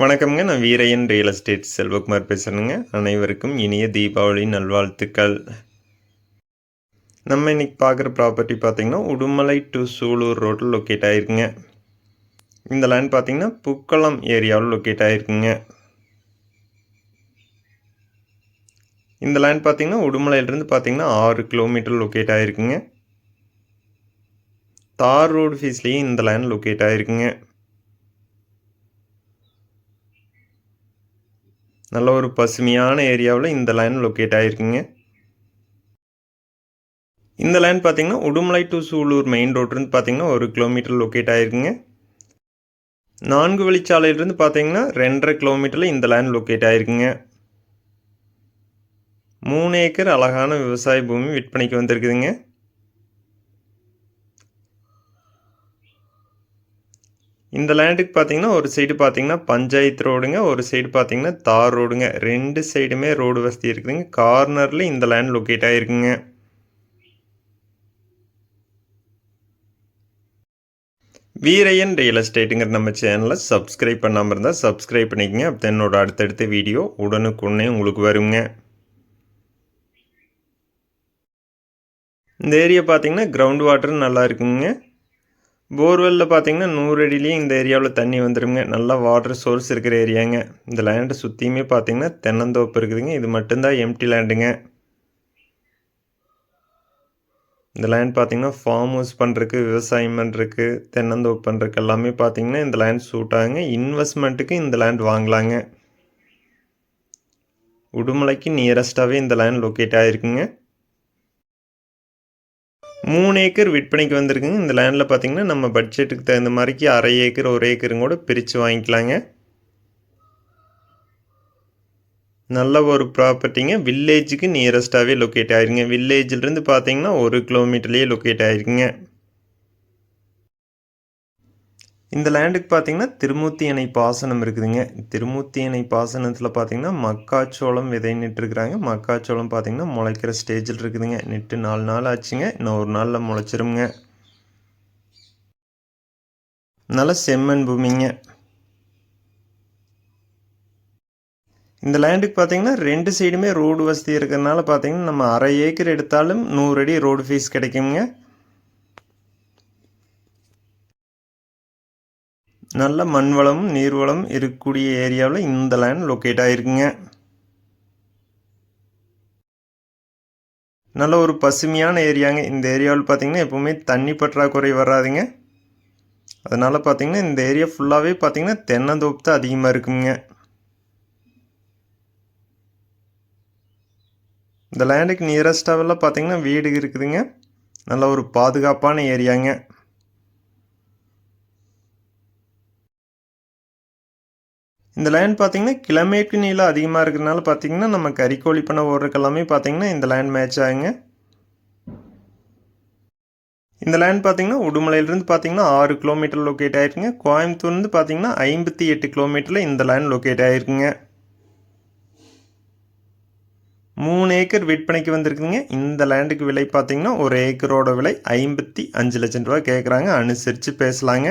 வணக்கம்ங்க. நான் Veeraiyan real estate Selvakumar பேசுகிறேங்க அனைவருக்கும் இனிய தீபாவளி நல்வாழ்த்துக்கள். நம்ம இன்னைக்கு பார்க்குற ப்ராப்பர்ட்டி பார்த்தீங்கன்னா உடுமலை டு சூலூர் ரோட்டில் லொக்கேட் ஆகிருக்குங்க இந்த லேண்ட் பார்த்தீங்கன்னா புக்களம் ஏரியாவில் லொக்கேட் ஆகிருக்குங்க இந்த லேண்ட் பார்த்தீங்கன்னா உடுமலையிலேருந்து பார்த்தீங்கன்னா ஆறு கிலோமீட்டர் லொக்கேட் ஆகிருக்குங்க தார் ரோடு ஃபீஸ்லேயும் இந்த லேண்ட் லொக்கேட் ஆகிருக்குங்க நல்ல ஒரு பசுமையான ஏரியாவில் இந்த லேண்ட் லொக்கேட் ஆகிருக்குங்க இந்த லைன் பார்த்தீங்கன்னா உடுமலை டு சூலூர் மெயின் ரோட்லேருந்து பார்த்தீங்கன்னா ஒரு கிலோமீட்டர் லொக்கேட் ஆகிருக்குங்க நான்கு வழிச்சாலையிலிருந்து பார்த்தீங்கன்னா ரெண்டரை கிலோமீட்டரில் இந்த லேண்ட் லொக்கேட் ஆகிருக்குங்க மூணு ஏக்கர் அழகான விவசாய பூமி விற்பனைக்கு வந்திருக்குதுங்க. இந்த லேண்டுக்கு பார்த்தீங்கன்னா ஒரு சைடு பார்த்தீங்கன்னா பஞ்சாயத்து ரோடுங்க ஒரு சைடு பார்த்தீங்கன்னா தார் ரோடுங்க. ரெண்டு சைடுமே ரோடு வசதி இருக்குதுங்க. கார்னரில் இந்த லேண்ட் லொக்கேட் ஆகிருக்குங்க வீரையன் ரியல் எஸ்டேட்டுங்கிற நம்ம சேனலை சப்ஸ்கிரைப் பண்ணாமல் இருந்தால் சப்ஸ்கிரைப் பண்ணிக்கங்க. அப்போ என்னோட அடுத்தடுத்த வீடியோ உடனுக்குடனே உங்களுக்கு வருங்க. இந்த ஏரியா பார்த்தீங்கன்னா கிரவுண்ட் வாட்டர் நல்லா இருக்குங்க. போர்வெல்லில் பார்த்தீங்கன்னா நூறு அடியிலையும் இந்த ஏரியாவில் தண்ணி வந்துடுங்க நல்லா வாட்டர் சோர்ஸ் இருக்கிற ஏரியாங்க. இந்த லேண்டை சுற்றியுமே பார்த்தீங்கன்னா தென்னந்தோப்பு இருக்குதுங்க. இது மட்டும்தான் எம்டி லேண்டுங்க இந்த லேண்ட் பார்த்தீங்கன்னா ஃபார்ம் ஹவுஸ் பண்ணுறக்கு விவசாயம் பண்ணுறக்கு தென்னந்தோப்பு பண்ணுறக்கு எல்லாமே பார்த்தீங்கன்னா இந்த லேண்ட் சூட் ஆகுங்க. இன்வெஸ்ட்மெண்ட்டுக்கு இந்த லேண்ட் வாங்கலாங்க. உடுமலைக்கு நியரஸ்ட்டாகவே இந்த லேண்ட் லொக்கேட் ஆகிருக்குங்க மூணு ஏக்கர் விற்பனைக்கு வந்திருக்குங்க. இந்த லேண்டில் பார்த்தீங்கன்னா நம்ம பட்ஜெட்டுக்கு தகுந்த மாதிரிக்கு அரை ஏக்கர் ஒரு ஏக்கரும் கூட பிரித்து வாங்கிக்கலாங்க. நல்ல ஒரு ப்ராப்பர்ட்டிங்க. வில்லேஜுக்கு நியரஸ்ட்டாகவே லொக்கேட் ஆயிருங்க. வில்லேஜிலிருந்து பார்த்தீங்கன்னா ஒரு கிலோமீட்டர்லேயே லொக்கேட் ஆயிருக்குங்க. இந்த லேண்டுக்கு பார்த்தீங்கன்னா திருமூர்த்தி அணை பாசனம் இருக்குதுங்க. திருமூர்த்தி அணை பாசனத்தில் பார்த்தீங்கன்னா மக்காச்சோளம் விதை நட்டுருக்குறாங்க மக்காச்சோளம் பார்த்தீங்கன்னா முளைக்கிற ஸ்டேஜில் இருக்குதுங்க. நெட்டு நாலு நாள் ஆச்சுங்க. இன்னும் ஒரு நாளில் முளைச்சிருங்க நல்ல செம்மண் பூமிங்க. இந்த லேண்டுக்கு பார்த்தீங்கன்னா ரெண்டு சைடுமே ரோடு வசதி இருக்கிறதுனால பார்த்தீங்கன்னா நம்ம அரை ஏக்கர் எடுத்தாலும் நூறு அடி ரோடு ஃபீஸ் கிடைக்குங்க. நல்ல மண் வளமும் நீர் வளம் இருக்கக்கூடிய ஏரியாவில் இந்த லேண்ட் லொக்கேட் ஆகிருக்குங்க நல்ல ஒரு பசுமையான ஏரியாங்க. இந்த ஏரியாவில் பார்த்தீங்கன்னா எப்போவுமே தண்ணி பற்றாக்குறை வராதுங்க. அதனால் பார்த்தீங்கன்னா இந்த ஏரியா ஃபுல்லாகவே பார்த்தீங்கன்னா தென்னந்தோப்பு தான் அதிகமாக இருக்குங்க. இந்த லேண்டுக்கு நியரஸ்டாவெல்லாம் பார்த்தீங்கன்னா வீடு இருக்குதுங்க. நல்ல ஒரு பாதுகாப்பான ஏரியாங்க. இந்த லேண்ட் பார்த்தீங்கன்னா கிலோமீட்டர் நீளம் அதிகமாக இருக்கிறதுனால பார்த்தீங்கன்னா நம்ம கறிக்கோழி பண்ண ஓடுறதுக்கு எல்லாமே பார்த்தீங்கன்னா இந்த லேண்ட் மேட்ச் ஆகுங்க. இந்த லேண்ட் பார்த்தீங்கன்னா உடுமலையிலேருந்து பார்த்தீங்கன்னா ஆறு கிலோமீட்டர் லொக்கேட் ஆகிருக்குங்க கோயம்புத்தூர்லேருந்து பார்த்திங்கன்னா ஐம்பத்தி எட்டு கிலோமீட்டரில் இந்த லேண்ட் லொக்கேட் ஆகிருக்குங்க மூணு ஏக்கர் விற்பனைக்கு வந்திருக்குங்க இந்த லேண்டுக்கு விலை பார்த்திங்கன்னா ஒரு ஏக்கரோட விலை ஐம்பத்தி அஞ்சு லட்சம் ரூபா கேட்குறாங்க அனுசரித்து பேசலாங்க.